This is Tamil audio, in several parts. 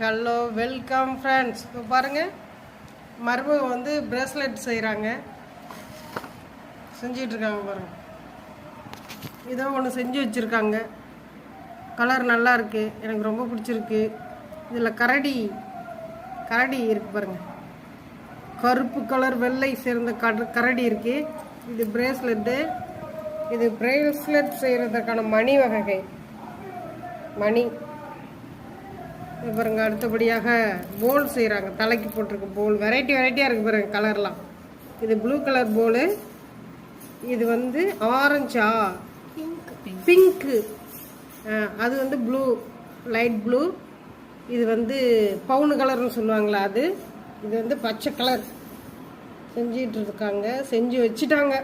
ஹலோ வெல்கம் ஃப்ரெண்ட்ஸ் இப்போ பாருங்கள் மருமக வந்து பிரேஸ்லெட் செய்கிறாங்க செஞ்சிட்ருக்காங்க பாருங்கள் இதோ ஒன்று செஞ்சு வச்சுருக்காங்க. கலர் நல்லா இருக்குது எனக்கு ரொம்ப பிடிச்சிருக்கு. இதில் கரடி கரடி இருக்குது பாருங்கள் கருப்பு கலர் வெள்ளை சேர்ந்த கரடி இருக்குது இது பிரேஸ்லெட்டு இது பிரேஸ்லெட் செய்கிறதுக்கான மணி வகை. மணி. பாருங்க அடுத்தபடியாக போல் செய்கிறாங்க தலைக்கு போட்டிருக்க போல் வெரைட்டி வெரைட்டியாக இருக்குது பாருங்க கலர்லாம் இது ப்ளூ கலர் போலு இது வந்து ஆரஞ்சா பிங்க்கு அது வந்து ப்ளூ லைட் ப்ளூ இது வந்து பவுனு கலர்னு சொல்லுவாங்களா அது. இது வந்து பச்சை கலர் செஞ்சிட்டு இருக்காங்க. செஞ்சு வச்சுட்டாங்க.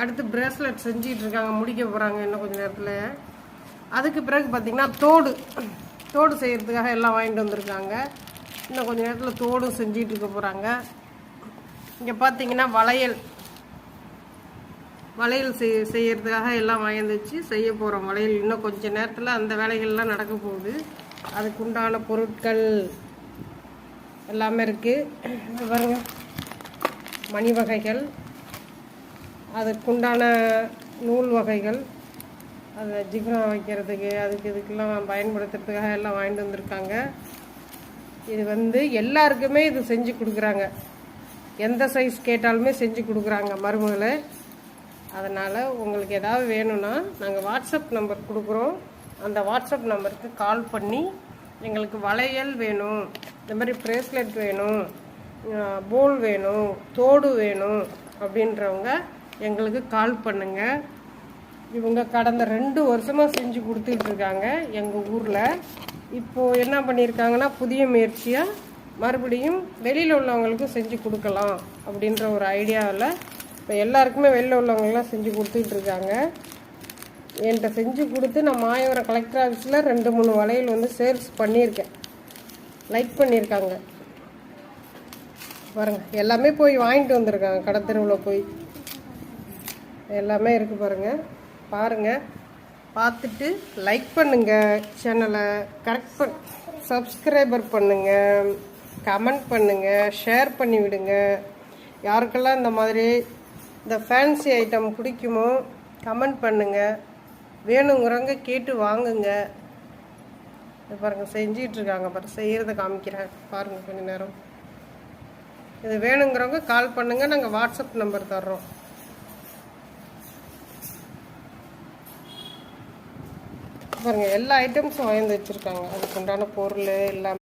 அடுத்து பிரேஸ்லெட் செஞ்சிட்டு இருக்காங்க. முடிக்க போகிறாங்க இன்னும் கொஞ்சம் நேரத்தில். அதுக்கு பிறகு பார்த்திங்கன்னா தோடு. தோடு செய்கிறதுக்காக எல்லாம் வாங்கிட்டு வந்திருக்காங்க. இன்னும் கொஞ்சம் நேரத்தில் தோடும் செஞ்சிகிட்டு இருக்க போகிறாங்க இங்கே பார்த்தீங்கன்னா வளையல். வளையல் செய் செய்யறதுக்காக எல்லாம் வாங்கி வச்சு செய்ய போகிறோம் வளையல் இன்னும் கொஞ்சம் நேரத்தில் அந்த வேலைகள்லாம் நடக்க போகுது. அதுக்கு உண்டான பொருட்கள் எல்லாமே இருக்குது பாருங்க. மணி வகைகள். அதுக்குண்டான நூல் வகைகள். அதை ஜிப்ரா வைக்கிறதுக்கு அதுக்கு இதுக்கெல்லாம் பயன்படுத்துறதுக்காக எல்லாம் வாங்கிட்டு வந்திருக்காங்க. இது வந்து எல்லாருக்குமே இது செஞ்சு கொடுக்குறாங்க. எந்த சைஸ் கேட்டாலுமே செஞ்சு கொடுக்குறாங்க மருமகளை. அதனால் உங்களுக்கு ஏதாவது வேணும்னா நாங்கள் வாட்ஸ்அப் நம்பர் கொடுக்குறோம். அந்த வாட்ஸ்அப் நம்பருக்கு கால் பண்ணி எங்களுக்கு வளையல் வேணும் இந்த மாதிரி ப்ரேஸ்லெட் வேணும் போல் வேணும் தோடு வேணும் அப்படின்றவங்க எங்களுக்கு கால் பண்ணுங்கள் இவங்க கடந்த ரெண்டு வருஷமாக செஞ்சு கொடுத்துட்டு இருக்காங்க எங்கள் ஊரில். இப்போது என்ன பண்ணியிருக்காங்கன்னா புதிய முயற்சியாக மறுபடியும் வெளியில் உள்ளவங்களுக்கும் செஞ்சு கொடுக்கலாம் அப்படின்ற ஒரு ஐடியாவில் இப்போ எல்லாருக்குமே வெளியில் உள்ளவங்களாம் செஞ்சு கொடுத்துட்டு இருக்காங்க. என்கிட்ட செஞ்சு கொடுத்து நான் மாயவரம் கலெக்டர் ஆஃபீஸில் ரெண்டு மூணு வளையல் வந்து சேல்ஸ் பண்ணியிருக்கேன். லைக் பண்ணியிருக்காங்க. பாருங்கள் எல்லாமே போய் வாங்கிட்டு வந்திருக்காங்க. கடத்தெருவில் போய். எல்லாமே இருக்குது பாருங்கள் பாருங்கள் பார்த்துட்டு லைக் பண்ணுங்கள் சேனலை கரெக்ட் பண் சப்ஸ்கிரைபர் பண்ணுங்கள் கமெண்ட் பண்ணுங்கள் ஷேர் பண்ணி விடுங்க. யாருக்கெல்லாம் இந்த மாதிரி இந்த ஃபேன்சி ஐட்டம் பிடிக்குமோ கமெண்ட் பண்ணுங்கள் வேணுங்கிறவங்க கேட்டு வாங்குங்க. இது பாருங்கள் செஞ்சிகிட்ருக்காங்க பாரு செய்கிறத காமிக்கிறேன். பாருங்கள் கொஞ்ச நேரம். இது வேணுங்கிறவங்க கால் பண்ணுங்கள் நாங்கள் வாட்ஸ்அப் நம்பர் தர்றோம். பாருங்கள் எல்லா ஐட்டம்ஸும் வாங்கி வச்சுருக்காங்க. அதுக்கு உண்டான பொருள் எல்லாமே